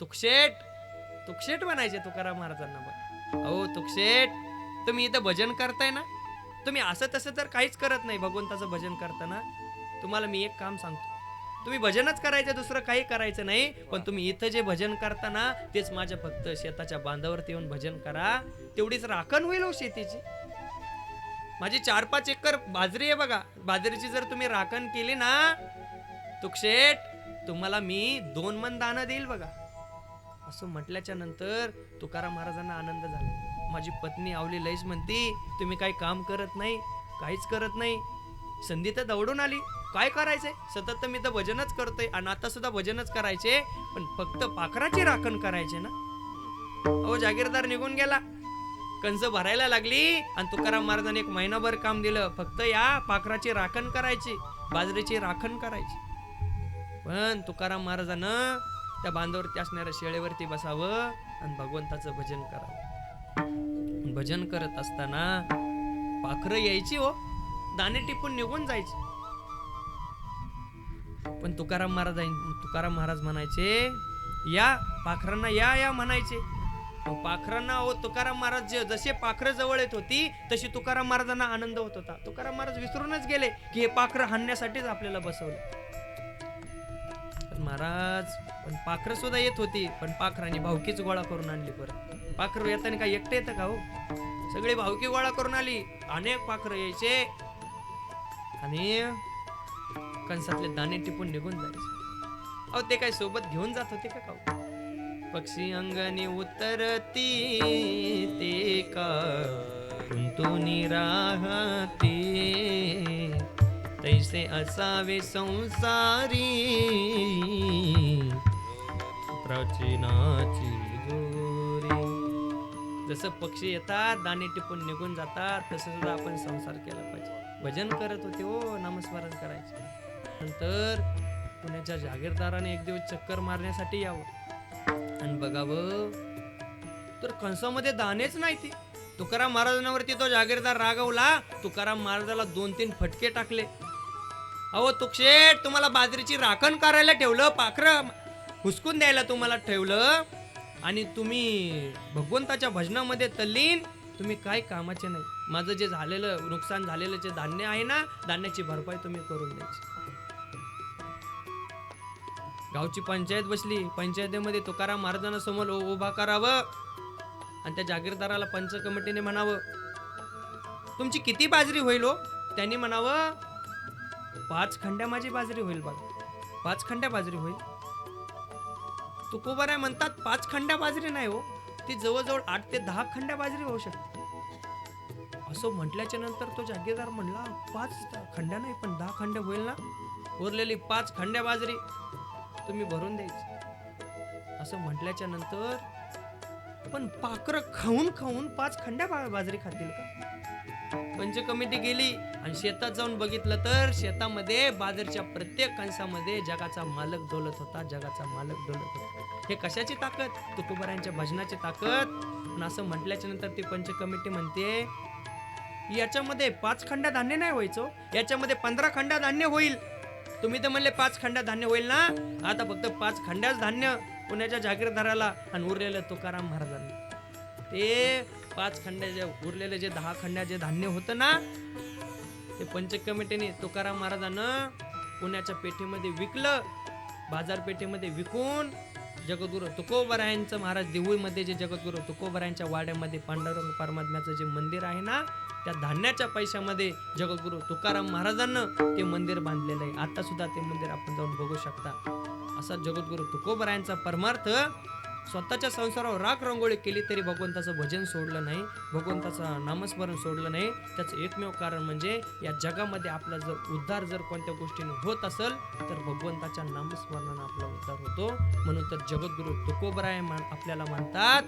तुकशेट तुकशेट म्हणायचे तुकाराम महाराजांना बघ. अहो तुकशेट तुम्ही इथं भजन करताय ना? तुम्ही असं तसं तर काहीच करत नाही भगवंताचं भजन करताना. तुम्हाला मी एक काम सांगतो. तुम्ही भजनच करायचं दुसरं काही करायचं नाही पण तुम्ही इथं जे भजन करताना तेच माझ्या फक्त शेताच्या बांधावरती येऊन भजन करा. तेवढीच राखण होईल हो शेतीची. माझी चार पाच एकर बाजरी आहे बघा. बाजरीची जर तुम्ही राखण केली ना तुकशेट तुम्हाला मी दोन मन दानं देईल बघा. असं म्हटल्याच्या नंतर तुकाराम महाराजांना आनंद झाला. माझी पत्नी आवली लईच म्हणती तुम्ही काही काम करत नाही काहीच करत नाही. संधी तर दौडून आली. काय करायचंय? सतत तर मी तर भजनच करतोय आणि आता सुद्धा भजनच करायचे पण फक्त पाखराची राखण करायचे ना. अहो जागीरदार निघून गेला. कंस भरायला लागली आणि तुकाराम महाराजांनी एक महिनाभर काम दिलं. फक्त या पाखराची राखण करायची बाजरीची राखण करायची. पण तुकाराम महाराजानं त्या बांधावरती असणाऱ्या शेळेवरती बसावं आणि भगवंताचं भजन करावं. भजन करत असताना पाखरं यायची हो. दाणे टिपून निघून जायची. पण तुकाराम महाराज तुकाराम महाराज म्हणायचे या पाखरांना या या म्हणायचे. पाखरांना हो तुकाराम महाराज जसे पाखरं जवळ येत होती तशी तुकाराम महाराजांना आनंद होत होता. तुकाराम महाराज विसरूनच गेले की हे पाखरं हाणण्यासाठीच आपल्याला बसवलं. महाराज पण पाखरं सुद्धा येत होती पण पाखरांनी भावकीच गोळा करून आणली परत. पाखरं येताना काय एकटं येतं का हो? सगळी भावकी गोळा करून आली. अनेक पाखरं यायचे. आणि कंसातले दाणे टिपून निघून जायचे. अहो ते काय सोबत घेऊन जात होते का काऊ पक्षी अंगणी उतरती ते का कुंतुनी राहते तैसे असावे संसारी? प्राचीनाची गोरी जसं पक्षी येतात दाणे टिपून निघून जातात तसं सुद्धा आपण संसार केला पाहिजे. भजन करत होते हो नामस्मरण करायचे. नंतर पुण्याच्या जागीरदाराने एक दिवस चक्कर मारण्यासाठी यावं. आणि बघावं तर कंसामध्ये दाणेच नाही ते. तुकाराम महाराजांवरती तो जागीरदार रागवला. तुकाराम महाराजाला दोन तीन फटके टाकले. अहो तुकशेट तुम्हाला बाजरीची राखण करायला ठेवलं पाखरं हुसकून द्यायला तुम्हाला ठेवलं? आणि तुम्ही भगवंताच्या भजनामध्ये तल्लीन तुम्ही काय कामाचे नाही. माझं जे झालेलं नुकसान झालेलं जे धान्य आहे ना धान्याची भरपाई तुम्ही करून द्यायची. गावची पंचायत बसली पंचायतीमध्ये तुकाराम महाराजांना समोर उभा करावं आणि त्या जागीरदाराला पंच कमिटीने म्हणावं तुमची किती बाजरी होईल हो? त्यांनी म्हणावं पाच खंड्या माझी बाजरी होईल बघा. पाच खंड्या बाजरी होईल. तुकोबाराय म्हणतात पाच खंड्या बाजरी नाही हो. ती जवळजवळ आठ ते दहा खंड्या बाजरी होऊ शकते. असं म्हटल्याच्या नंतर तो जागीरदार म्हणला पाच खंड्या नाही पण दहा खंड्या होईल ना? उरलेली पाच खंड्या बाजरी तुम्ही भरून द्यायची. असं म्हटल्याच्या नंतर पण पाखरं खाऊन खाऊन पाच खंड्या बाजरी खातील का? पंच कमिटी गेली आणि शेतात जाऊन बघितलं तर शेतामध्ये बाजरीच्या प्रत्येक कंसामध्ये जगाचा मालक डोलत होता जगाचा मालक डोलत होता. हे कशाची ताकद? तुकोबरायांच्या भजनाची ताकद? पण असं म्हटल्याच्या नंतर ती पंच कमिटी म्हणते याच्यामध्ये पाच खंड्या धान्य नाही व्हायचो हो. याच्यामध्ये पंधरा खंड्या धान्य होईल. तुम्ही तर म्हणले पाच खंड्या धान्य होईल ना? आता फक्त पाच खंड्याच धान्य पुण्याच्या जागीरदाराला आणि उरलेलं तुकाराम महाराजांना. ते पाच खंड्या जे उरलेले जे दहा खंड्या जे धान्य होतं ना ते पंच कमिटीने तुकाराम महाराजानं पुण्याच्या पेठेमध्ये विकलं बाजारपेठेमध्ये विकून जगद्गुरु तुकोबरायांचं महाराज देऊळमध्ये जे जगद्गुरु तुकोबरायांच्या वाड्यामध्ये पांडुरंग परमात्म्याचं जे मंदिर आहे ना त्या धान्याच्या पैशामध्ये जगद्गुरु तुकाराम महाराजांना ते मंदिर बांधलेलं आहे. आता सुद्धा ते मंदिर आपण जाऊन बघू शकता. असा जगद्गुरु तुकोबरायांचा परमार्थ स्वतःच्या संसारावर राख रंगोळी केली तरी भगवंताचं भजन सोडलं नाही भगवंताचं नामस्मरण सोडलं नाही. त्याचं एकमेव कारण म्हणजे या जगामध्ये आपला जर उद्धार जर कोणत्या गोष्टीने होत असेल तर भगवंताच्या नामस्मरणानं आपला उद्धार होतो. म्हणून तर जगद्गुरु तुकोबराय मान- आपल्याला म्हणतात